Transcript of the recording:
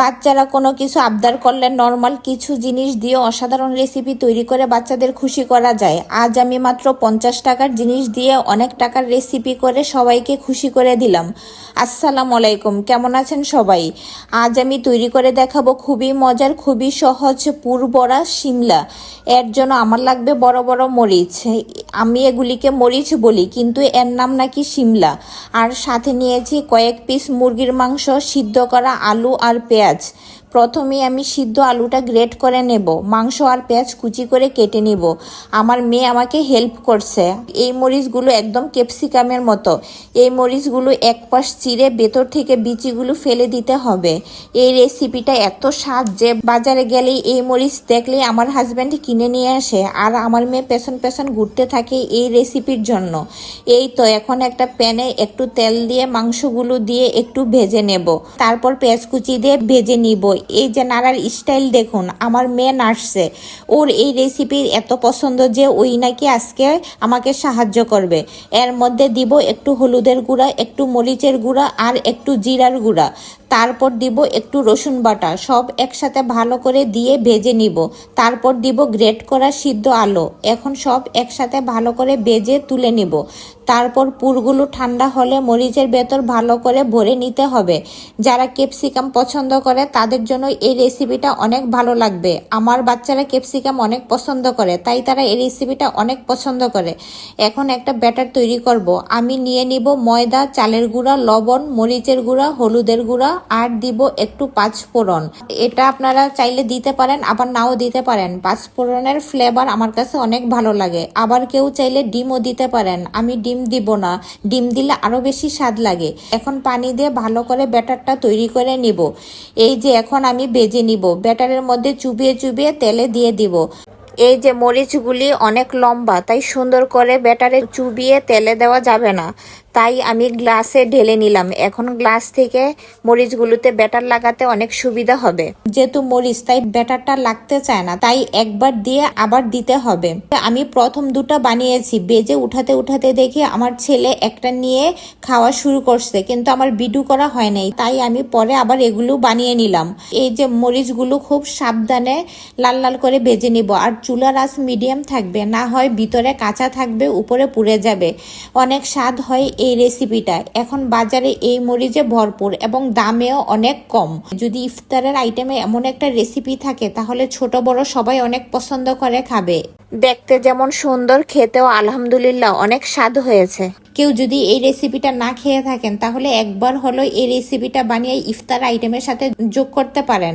বাচ্চারা কোনো কিছু আবদার করলে নর্মাল কিছু জিনিস দিয়ে অসাধারণ রেসিপি তৈরি করে বাচ্চাদের খুশি করা যায়। আজ আমি মাত্র পঞ্চাশ টাকার জিনিস দিয়ে অনেক টাকার রেসিপি করে সবাইকে খুশি করে দিলাম। আসসালামু আলাইকুম, কেমন আছেন সবাই? আজ আমি তৈরি করে দেখাবো খুবই মজার, খুবই সহজ পুর বড়া শিমলা। এর জন্য আমার লাগবে বড় বড় মরিচ। আমি এগুলিকে মরিচ বলি, কিন্তু এর নাম নাকি সিমলা। আর সাথে নিয়েছি কয়েক পিস মুরগির মাংস, সিদ্ধ করা আলু আর পেঁয়াজ। প্রথমে আমি সিদ্ধ আলুটা গ্রেট করে নেব, মাংস আর পেঁয়াজ কুচি করে কেটে নিব। আমার মেয়ে আমাকে হেল্প করছে। এই মরিচগুলো একদম ক্যাপসিকামের মতো। এই মরিচগুলো এক পাশ চিরে ভেতর থেকে বিচিগুলো ফেলে দিতে হবে। এই রেসিপিটা এত স্বাদ যে বাজারে গেলেই এই মরিচ দেখলেই আমার হাজব্যান্ড কিনে নিয়ে আসে আর আমার মেয়ে পেছন পেছন ঘুরতে থাকে এই রেসিপির জন্য। এই তো এখন একটা প্যানে একটু তেল দিয়ে মাংসগুলো দিয়ে একটু ভেজে নেব। তারপর পেঁয়াজ কুচি দিয়ে ভেজে নিব। এই যে নাড়ার স্টাইল দেখুন, আমার মেয়ে নাড়ছে ওর এই রেসিপির এত পছন্দ যে ওই নাকি আজকে আমাকে সাহায্য করবে। এর মধ্যে দিব একটু হলুদের গুঁড়া, একটু মরিচের গুঁড়া আর একটু জিরার গুঁড়া। তারপর দিব একটু রসুন বাটা, সব একসাথে ভালো করে দিয়ে ভেজে নিব। তারপর দিব গ্রেট করা সিদ্ধ আলো। এখন সব একসাথে ভালো করে ভেজে তুলে নিব। তারপর পুরগুলো ঠান্ডা হলে মরিচের ভেতর ভালো করে ভরে নিতে হবে। যারা ক্যাপসিকাম পছন্দ করে, তাদের জন্য এই রেসিপিটা অনেক ভালো লাগবে। আমার বাচ্চারা ক্যাপসিকাম অনেক পছন্দ করে, তাই তারা এই রেসিপিটা অনেক পছন্দ করে। এখন একটা ব্যাটার তৈরি করব। আমি নিয়ে নিব ময়দা, চালের গুঁড়া, লবণ, মরিচের গুঁড়া, হলুদের গুঁড়া, আর দিব একটু পাঁচ ফোড়ন এটা আপনারা চাইলে দিতে পারেন, আবার নাও দিতে পারেন। পাঁচ ফোড়নের ফ্লেভার আমার কাছে অনেক ভালো লাগে। আবার কেউ চাইলে ডিমও দিতে পারেন। আমি ডিম দিব না। ডিম দিলে আরও বেশি স্বাদ লাগে। এখন পানি দিয়ে ভালো করে ব্যাটারটা তৈরি করে নিব। এই যে এখন আমি বেজে নিব। ব্যাটারের মধ্যে চুবিয়ে চুবিয়ে তেলে দিয়ে দিব। এই যে মরিচগুলি অনেক লম্বা, তাই সুন্দর করে ব্যাটারে চুবিয়ে তেলে দেওয়া যাবে না। তাই আমি গ্লাসে ঢেলে নিলাম। এখন গ্লাস থেকে মরিচগুলোতে ব্যাটার লাগাতে অনেক সুবিধা হবে। যেহেতু মরিচ, তাই ব্যাটারটা লাগতে চায় না, তাই একবার দিয়ে আবার দিতে হবে। আমি প্রথম দুটো বানিয়েছি, বেজে উঠাতে উঠাতে দেখি আমার ছেলে একটা নিয়ে খাওয়া শুরু করছে, কিন্তু আমার বিডু করা হয় নাই, তাই আমি পরে আবার এগুলো বানিয়ে নিলাম। এই যে মরিচগুলো খুব সাবধানে লাল লাল করে ভেজে নিব, আর চুলার আঁচ মিডিয়াম থাকবে, না হয় ভিতরে কাঁচা থাকবে, উপরে পুড়ে যাবে। অনেক স্বাদ হয় এই রেসিপিটা এখন বাজারে এই মরিচে ভরপুর এবং দামেও অনেক কম। যদি ইফতারের আইটেমে এমন একটা রেসিপি থাকে তাহলে ছোট বড় সবাই অনেক পছন্দ করে খাবে। দেখতে যেমন সুন্দর খেতেও আলহামদুলিল্লাহ অনেক স্বাদ হয়েছে। কেউ যদি এই রেসিপিটা না খেয়ে থাকেন তাহলে একবার হলো এই রেসিপিটা বানিয়ে ইফতার আইটেমের সাথে যোগ করতে পারেন।